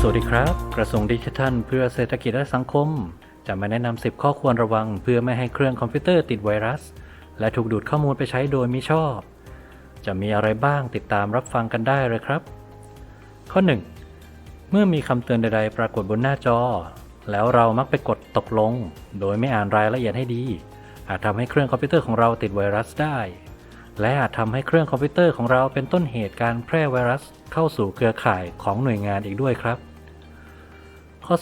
สวัสดีครับ กระทรวงดิจิทัลเพื่อเศรษฐกิจและสังคม จะมาแนะนำ 10 ข้อควรระวัง เพื่อไม่ให้เครื่องคอมพิวเตอร์ติดไวรัส และถูกดูดข้อมูลไปใช้โดยมิชอบ จะมีอะไรบ้างติดตามรับฟังกันได้เลยครับ ข้อ 1 เมื่อมีคำเตือนใดๆ ปรากฏบนหน้าจอ แล้วเรามักไปกดตกลง โดยไม่อ่านรายละเอียดให้ดี อาจทำให้เครื่องคอมพิวเตอร์ของเราติดไวรัสได้ และอาจทำให้เครื่องคอมพิวเตอร์ของเราเป็นต้นเหตุการแพร่ไวรัส เข้าสู่เครือข่ายของหน่วยงานอีกด้วยครับ ข้อ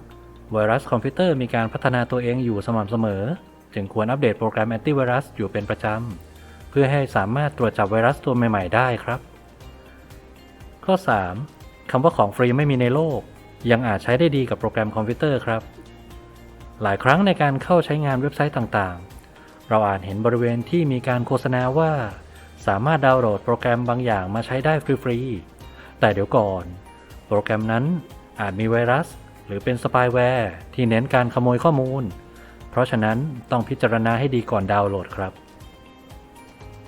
2 ไวรัสคอมพิวเตอร์มีการพัฒนาตัวเองอยู่สม่ำเสมอ จึงควรอัปเดตโปรแกรมแอนตี้ไวรัสอยู่เป็นประจำ เพื่อให้สามารถตรวจจับไวรัสตัวใหม่ๆ ได้ครับ ข้อ 3คำว่าของฟรีไม่มีในโลก ยังอาจใช้ได้ดีกับโปรแกรมคอมพิวเตอร์ครับ หลายครั้งในการเข้าใช้งานเว็บไซต์ต่างๆ เราอาจเห็นบริเวณที่มีการโฆษณาว่า สามารถดาวน์โหลดโปรแกรมบางอย่างมาใช้ได้ฟรีๆแต่เดี๋ยวก่อน โปรแกรมนั้นอาจมีไวรัส หรือเป็นสปายแวร์ที่เน้นการขโมยข้อมูล เพราะฉะนั้นต้องพิจารณาให้ดีก่อนดาวน์โหลดครับ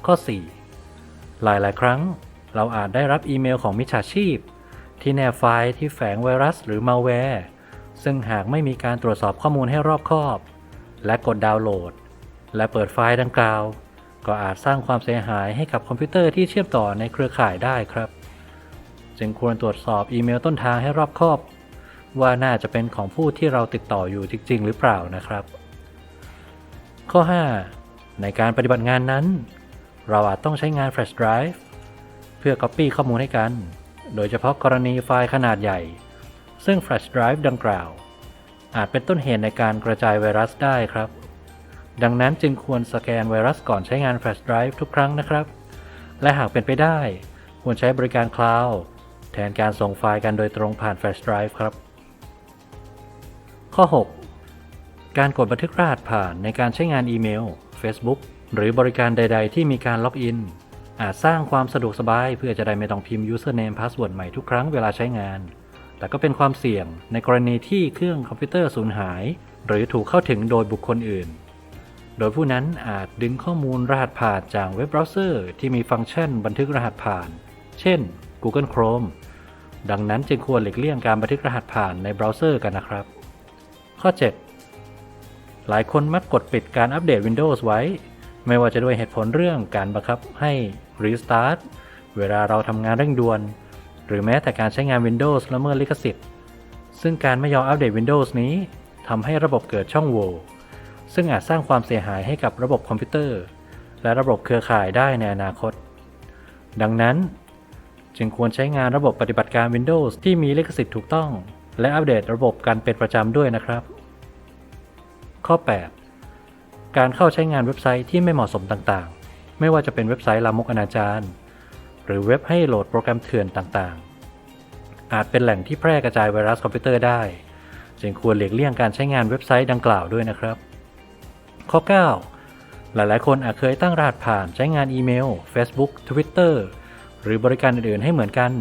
ข้อ 4 หลายๆ ครั้ง เราอาจได้รับอีเมลของมิจฉาชีพ ที่แนบไฟล์ที่แฝงไวรัสหรือมัลแวร์ซึ่งหากไม่มีการตรวจสอบข้อมูลให้รอบคอบ และกดดาวน์โหลด และเปิดไฟล์ดังกล่าว ก็อาจสร้างความเสียหายให้กับคอมพิวเตอร์ที่เชื่อมต่อในเครือข่ายได้ครับ จึงควรตรวจสอบอีเมลต้นทางให้รอบคอบ ว่าน่าจะเป็นของผู้ที่เราติดต่ออยู่จริง ๆ หรือเปล่านะครับ ข้อ 5 ในการปฏิบัติงานนั้น เราอาจต้องใช้งาน Flash Drive เพื่อ Copy ข้อมูลให้กัน โดยเฉพาะกรณีไฟล์ขนาดใหญ่ ซึ่ง Flash Drive ดังกล่าว อาจเป็นต้นเหตุในการกระจายไวรัสได้ครับ ดังนั้นจึงควรสแกนไวรัสก่อนใช้งาน Flash Drive ทุกครั้งนะครับ และหากเป็นไปได้ ควรใช้บริการ Cloud แทนการส่งไฟล์กันโดยตรงผ่าน Flash Drive ครับ ข้อ 6 การกดบันทึกรหัสผ่านในการใช้งานอีเมล Facebook หรือบริการใด ๆ ที่มีการล็อกอิน อาจสร้างความสะดวกสบายเพื่อจะได้ไม่ต้องพิมพ์ username password ใหม่ทุกครั้งเวลาใช้งาน แต่ก็เป็นความเสี่ยงในกรณีที่เครื่องคอมพิวเตอร์สูญหาย หรือถูกเข้าถึงโดยบุคคลอื่น โดยผู้นั้นอาจดึงข้อมูลรหัสผ่านจากเว็บเบราว์เซอร์ที่มีฟังก์ชันบันทึกรหัสผ่าน เช่น Google Chrome ดังนั้นจึงควรหลีกเลี่ยงการบันทึกรหัสผ่านในเบราว์เซอร์กันนะครับ ข้อ 7 หลายคนมักกดปิดการอัปเดต Windows ไว้ ไม่ว่าจะด้วยเหตุผลเรื่องการบังคับให้ Restart เวลาเราทำงานเร่งด่วน หรือแม้แต่การใช้งาน Windows ละเมิดลิขสิทธิ์ ซึ่งการไม่ยอมอัปเดต Windows นี้ทำให้ระบบเกิดช่องโหว่ ซึ่งอาจสร้างความเสียหายให้กับระบบคอมพิวเตอร์ และระบบเครือข่ายได้ในอนาคต ดังนั้น จึงควรใช้งานระบบปฏิบัติการ Windows ที่มีลิขสิทธิ์ถูกต้อง และอัปเดตระบบกันเป็นประจำด้วยนะครับ ข้อ 8 การเข้าใช้งานเว็บไซต์ที่ไม่เหมาะสมต่างๆ ไม่ว่าจะเป็นเว็บไซต์ลามกอนาจารหรือเว็บให้โหลดโปรแกรมเถื่อนต่างๆ อาจเป็นแหล่งที่แพร่กระจายไวรัสคอมพิวเตอร์ได้ จึงควรหลีกเลี่ยงการใช้งานเว็บไซต์ดังกล่าวด้วยนะครับ ข้อ 9 หลายๆ คนอาจเคยตั้งรหัสผ่านใช้งานอีเมล Facebook Twitter หรือบริการอื่นๆ ให้เหมือนกัน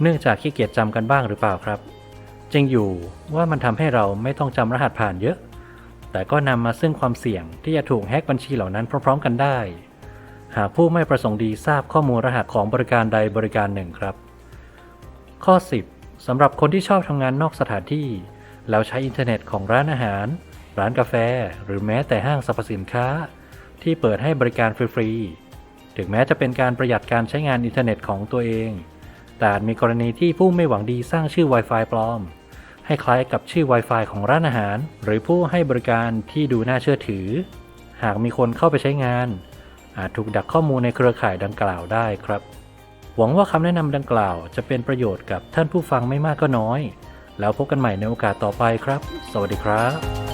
เนื่องจากขี้เกียจจำกันบ้างหรือเปล่าครับ จริงอยู่ว่ามันทำให้เราไม่ต้องจำรหัสผ่านเยอะ แต่ก็นำมาซึ่งความเสี่ยงที่จะถูกแฮ็กบัญชีเหล่านั้นพร้อมๆ กันได้ หากผู้ไม่ประสงค์ดีทราบข้อมูลรหัสของบริการใดบริการหนึ่งครับ ข้อ 10สำหรับคนที่ชอบทำงานนอกสถานที่ แล้วใช้อินเทอร์เน็ตของร้านอาหาร ร้านกาแฟ หรือแม้แต่ห้างสรรพสินค้า ที่เปิดให้บริการฟรีๆถึงแม้จะเป็นการประหยัดการใช้งานอินเทอร์เน็ตของตัวเองแต่มีกรณีที่ผู้ไม่หวังดีสร้างชื่อ Wi-Fi ปลอม ให้คล้ายกับชื่อ Wi-Fi ของร้านอาหาร หรือผู้ให้บริการที่ดูน่าเชื่อถือ หากมีคนเข้าไปใช้งาน อาจถูกดักข้อมูลในเครือข่ายดังกล่าวได้ครับ หวังว่าคำแนะนำดังกล่าวจะเป็นประโยชน์กับท่านผู้ฟังไม่มากก็น้อย แล้วพบกันใหม่ในโอกาสต่อไปครับ สวัสดีครับ